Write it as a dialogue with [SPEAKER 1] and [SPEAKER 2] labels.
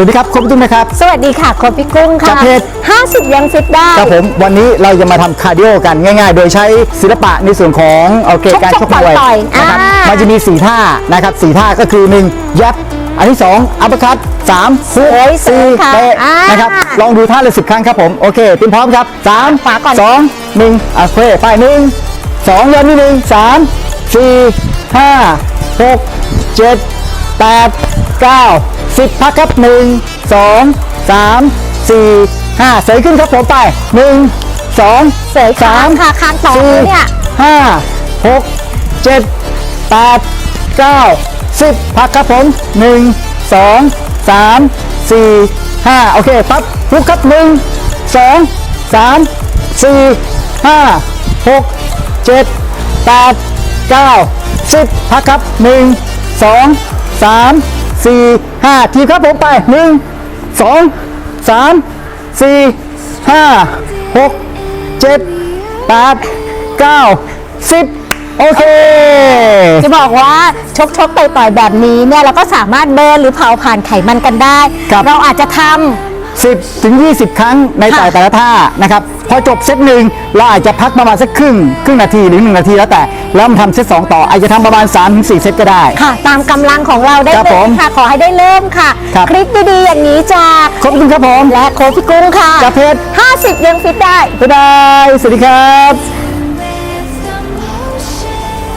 [SPEAKER 1] วัสดีครับครบตุ้มนะครับ
[SPEAKER 2] สวัสดีค่ะโคชพี่กุ้ง
[SPEAKER 1] จา
[SPEAKER 2] ค่ะ
[SPEAKER 1] กเพจ
[SPEAKER 2] 50 ยังฟิตได้
[SPEAKER 1] ครับผมวันนี้เราจะมาทำคาร์ดิโอกันง่ายๆ โดยใช้ศิลปะในส่วนของโอเค
[SPEAKER 2] ชก
[SPEAKER 1] การชก
[SPEAKER 2] ชก
[SPEAKER 1] มวย
[SPEAKER 2] ต่อยๆ
[SPEAKER 1] นะครับ
[SPEAKER 2] อ่ามั
[SPEAKER 1] มันจะมี 4 ท่านะครับ4ท่าก็คือ 1 ยับอันที่ 2อัปคัตสามฮุก
[SPEAKER 2] โอ้ยสวย
[SPEAKER 1] สี่
[SPEAKER 2] ค่ะ
[SPEAKER 1] เตะ
[SPEAKER 2] อ่าน
[SPEAKER 1] นะครับลองดูท่าเลยสิบครั้งครับผมโอเคเตรียมพร้อมครับสาม
[SPEAKER 2] ขวาก่อน
[SPEAKER 1] สองหนึ่งโอเคไปหนึ่งสองยันที่หนึ่งสามสี่ห้าหกเจ็ดแปด เก้าสิบพักครับหนึ่งสองสามสี่ห้าเสยขึ้นครับผมไปหนึ่งสอง
[SPEAKER 2] เสยขา
[SPEAKER 1] สาม
[SPEAKER 2] ค่ะคางต่อ
[SPEAKER 1] สี่
[SPEAKER 2] เลยเนี่ย
[SPEAKER 1] ห้าหกเจ็ดแปดเก้าสิบพักครับผมหนึ่งสองสามสี่ห้าโอเคปั๊บลุกครับหนึ่งสองสามสี่ห้าหกเจ็ดแปดเก้าสิบพักครับหนึ่ง สองสามสี่ห้าทีครับผมไปหนึ่งสองสามสี่ห้าหกเจ็ดแปดเก้าสิบโอเค
[SPEAKER 2] จะบอกว่าชกชกต่อยต่อยๆแบบนี้เนี่ยเราก็สามารถเบิร์นหรือเผาผ่านไขมันกันได้
[SPEAKER 1] ครับ
[SPEAKER 2] เราอาจจะทำ
[SPEAKER 1] 10 ถึง 20 ครั้งในแต่
[SPEAKER 2] ค่ะ
[SPEAKER 1] แต่ละท่านะครับพอจบเซตหนึ่งเราอาจจะพักประมาณสักครึ่งครึ่งนาทีหรือ 1 นาทีแล้วแต่ แล้วมาทำเซตสองต่ออาจจะทำประมาณ3-4เซตก็ได้
[SPEAKER 2] ค่ะ ตามกำลังของเราได้
[SPEAKER 1] ครับ
[SPEAKER 2] เล
[SPEAKER 1] ผ
[SPEAKER 2] ย
[SPEAKER 1] ม
[SPEAKER 2] ค่ะ ขอให้ได้เริ่มค่ะ
[SPEAKER 1] ครับ
[SPEAKER 2] คลิปดีๆ อย่างนี้จาก
[SPEAKER 1] ขอบคุณครับผม
[SPEAKER 2] และโคชพี่กุ้งค่ะ
[SPEAKER 1] จากเพจ
[SPEAKER 2] 50 ยังฟิตได้
[SPEAKER 1] บ๊ายบายสวัสดีครับ